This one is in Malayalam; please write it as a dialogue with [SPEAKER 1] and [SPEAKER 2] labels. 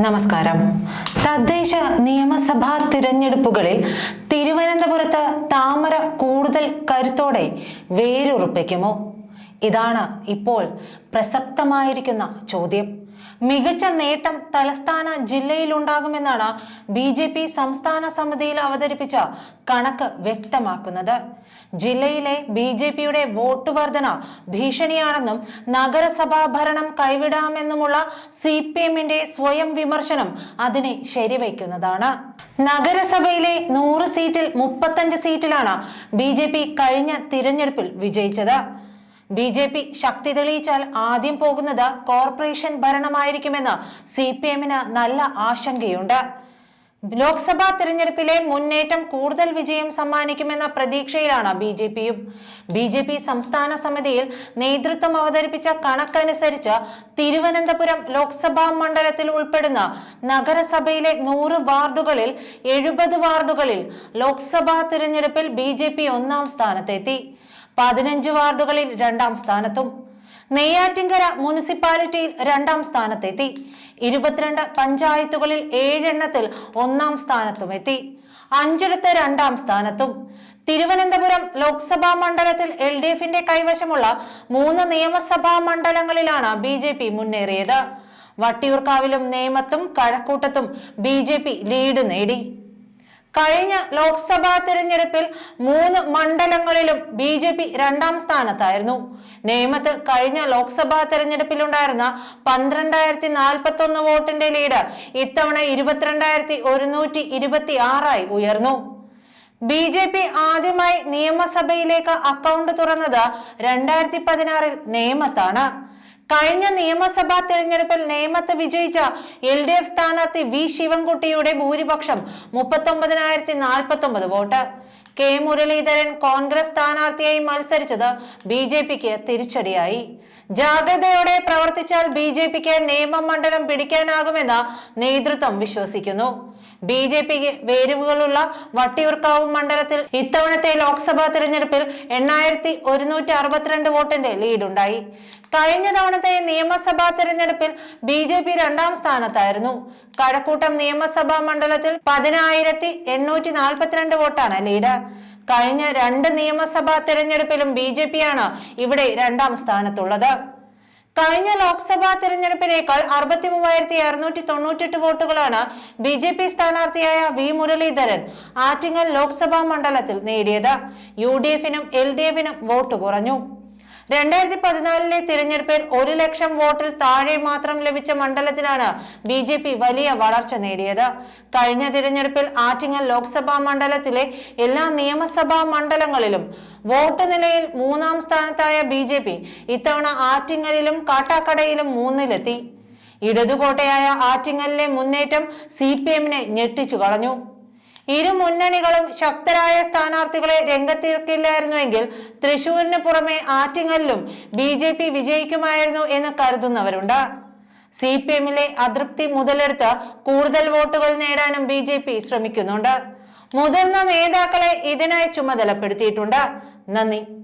[SPEAKER 1] നമസ്കാരം. തദ്ദേശ നിയമസഭാ തിരഞ്ഞെടുപ്പുകളിൽ തിരുവനന്തപുരത്ത് താമര കൂടുതൽ കരുത്തോടെ വേരുറപ്പിക്കുമോ? ഇതാണ് ഇപ്പോൾ പ്രസക്തമായിരിക്കുന്ന ചോദ്യം. മികച്ച നേട്ടം തലസ്ഥാന ജില്ലയിലുണ്ടാകുമെന്നാണ് ബി ജെ പി സംസ്ഥാന സമിതിയിൽ അവതരിപ്പിച്ച കണക്ക് വ്യക്തമാക്കുന്നത്. ജില്ലയിലെ ബി ജെ പിയുടെ വോട്ട് വർധന ഭീഷണിയാണെന്നും നഗരസഭാ ഭരണം കൈവിടാമെന്നുമുള്ള സി പി എമ്മിന്റെ സ്വയം വിമർശനം അതിനെ ശരിവയ്ക്കുന്നതാണ്. നഗരസഭയിലെ നൂറ് സീറ്റിൽ മുപ്പത്തഞ്ച് സീറ്റിലാണ് ബി ജെ പി കഴിഞ്ഞ തിരഞ്ഞെടുപ്പിൽ വിജയിച്ചത്. ബി ജെ പി ശക്തി തെളിയിച്ചാൽ ആദ്യം പോകുന്നത് കോർപ്പറേഷൻ ഭരണമായിരിക്കുമെന്ന് സി പി എമ്മിന് നല്ല ആശങ്കയുണ്ട്. ലോക്സഭാ തിരഞ്ഞെടുപ്പിലെ മുന്നേറ്റം കൂടുതൽ വിജയം സമ്മാനിക്കുമെന്ന പ്രതീക്ഷയിലാണ് ബി ജെ പിയും. ബി ജെ പി സംസ്ഥാന സമിതിയിൽ നേതൃത്വം അവതരിപ്പിച്ച കണക്കനുസരിച്ച് തിരുവനന്തപുരം ലോക്സഭാ മണ്ഡലത്തിൽ ഉൾപ്പെടുന്ന നഗരസഭയിലെ നൂറ് വാർഡുകളിൽ എഴുപത് വാർഡുകളിൽ ലോക്സഭാ തിരഞ്ഞെടുപ്പിൽ ബി ഒന്നാം സ്ഥാനത്തെത്തി. പതിനഞ്ച് വാർഡുകളിൽ രണ്ടാം സ്ഥാനത്തും. നെയ്യാറ്റിങ്കര മുനിസിപ്പാലിറ്റിയിൽ രണ്ടാം സ്ഥാനത്തെത്തി. ഇരുപത്തിരണ്ട് പഞ്ചായത്തുകളിൽ ഏഴെണ്ണത്തിൽ ഒന്നാം സ്ഥാനത്തും എത്തി അഞ്ചിടത്ത് രണ്ടാം സ്ഥാനത്തും. തിരുവനന്തപുരം ലോക്സഭാ മണ്ഡലത്തിൽ എൽ ഡി എഫിന്റെ കൈവശമുള്ള മൂന്ന് നിയമസഭാ മണ്ഡലങ്ങളിലാണ് ബി ജെ പി മുന്നേറിയത്. വട്ടിയൂർക്കാവിലും നേമത്തും കഴക്കൂട്ടത്തും ബി ജെ പി ലീഡ് നേടി. കഴിഞ്ഞ ലോക്സഭാ തെരഞ്ഞെടുപ്പിൽ മൂന്ന് മണ്ഡലങ്ങളിലും ബി ജെ പി രണ്ടാം സ്ഥാനത്തായിരുന്നു. നേമത്ത് കഴിഞ്ഞ ലോക്സഭാ തെരഞ്ഞെടുപ്പിലുണ്ടായിരുന്ന പന്ത്രണ്ടായിരത്തി നാൽപ്പത്തി ഒന്ന് വോട്ടിന്റെ ലീഡ് ഇത്തവണ ഇരുപത്തിരണ്ടായിരത്തി ഒരുന്നൂറ്റി ഇരുപത്തി ആറായി ഉയർന്നു. ബി ജെ പി ആദ്യമായി നിയമസഭയിലേക്ക് അക്കൗണ്ട് തുറന്നത് രണ്ടായിരത്തി പതിനാറിൽ നേമത്താണ്. കഴിഞ്ഞ നിയമസഭാ തെരഞ്ഞെടുപ്പിൽ നേമത്ത് വിജയിച്ച എൽ ഡി എഫ് സ്ഥാനാർത്ഥി വി ശിവൻകുട്ടിയുടെ ഭൂരിപക്ഷം മുപ്പത്തൊമ്പതിനായിരത്തി നാൽപ്പത്തി ഒമ്പത് വോട്ട്. കെ മുരളീധരൻ കോൺഗ്രസ് സ്ഥാനാർത്ഥിയായി മത്സരിച്ചത് ബി ജെ പിക്ക് തിരിച്ചടിയായി. ജാഗ്രതയോടെ പ്രവർത്തിച്ചാൽ ബി ജെ പിക്ക് നിയമമണ്ഡലം പിടിക്കാനാകുമെന്ന് നേതൃത്വം വിശ്വസിക്കുന്നു. ബി ജെ പിക്ക് വേരുവുകളുള്ള വട്ടിയൂർക്കാവ് മണ്ഡലത്തിൽ ഇത്തവണത്തെ ലോക്സഭാ തിരഞ്ഞെടുപ്പിൽ എണ്ണായിരത്തി ഒരുന്നൂറ്റി അറുപത്തിരണ്ട് വോട്ടിന്റെ ലീഡുണ്ടായി. കഴിഞ്ഞ തവണത്തെ നിയമസഭാ തെരഞ്ഞെടുപ്പിൽ ബി ജെ പി രണ്ടാം സ്ഥാനത്തായിരുന്നു. കഴക്കൂട്ടം നിയമസഭാ മണ്ഡലത്തിൽ പതിനായിരത്തി എണ്ണൂറ്റി നാൽപ്പത്തിരണ്ട് വോട്ടാണ് ലീഡ്. കഴിഞ്ഞ രണ്ട് നിയമസഭാ തെരഞ്ഞെടുപ്പിലും ബി ജെ പിയാണ് ഇവിടെ രണ്ടാം സ്ഥാനത്തുള്ളത്. കഴിഞ്ഞ ലോക്സഭാ തെരഞ്ഞെടുപ്പിനേക്കാൾ അറുപത്തി മൂവായിരത്തി അറുന്നൂറ്റി തൊണ്ണൂറ്റെട്ട് വോട്ടുകളാണ് ബി ജെ പി സ്ഥാനാർത്ഥിയായ വി മുരളീധരൻ ആറ്റിങ്ങൽ ലോക്സഭാ മണ്ഡലത്തിൽ നേടിയത്. യു ഡി എഫിനും എൽ ഡി എഫിനും വോട്ട് കുറഞ്ഞു. രണ്ടായിരത്തി പതിനാലിലെ തിരഞ്ഞെടുപ്പിൽ ഒരു ലക്ഷം വോട്ടിൽ താഴെ മാത്രം ലഭിച്ച മണ്ഡലത്തിലാണ് ബി ജെ പി വലിയ വളർച്ച നേടിയത്. കഴിഞ്ഞ തിരഞ്ഞെടുപ്പിൽ ആറ്റിങ്ങൽ ലോക്സഭാ മണ്ഡലത്തിലെ എല്ലാ നിയമസഭാ മണ്ഡലങ്ങളിലും വോട്ട് നിലയിൽ മൂന്നാം സ്ഥാനത്തായ ബി ജെ പി ഇത്തവണ ആറ്റിങ്ങലിലും കാട്ടാക്കടയിലും മൂന്നിലെത്തി. ഇടതുകോട്ടയായ ആറ്റിങ്ങലിലെ മുന്നേറ്റം സി പി എമ്മിനെ ഞെട്ടിച്ചു കളഞ്ഞു. ഇരു മുന്നണികളും ശക്തരായ സ്ഥാനാർത്ഥികളെ രംഗത്തിറക്കില്ലായിരുന്നുവെങ്കിൽ തൃശൂരിന് പുറമെ ആറ്റിങ്ങലിലും ബി ജെ പി വിജയിക്കുമായിരുന്നു എന്ന് കരുതുന്നവരുണ്ട്. സി പി എമ്മിലെ അതൃപ്തി മുതലെടുത്ത് കൂടുതൽ വോട്ടുകൾ നേടാനും ബി ജെ പി ശ്രമിക്കുന്നുണ്ട്. മുതിർന്ന നേതാക്കളെ ഇതിനായി ചുമതലപ്പെടുത്തിയിട്ടുണ്ട്. നന്ദി.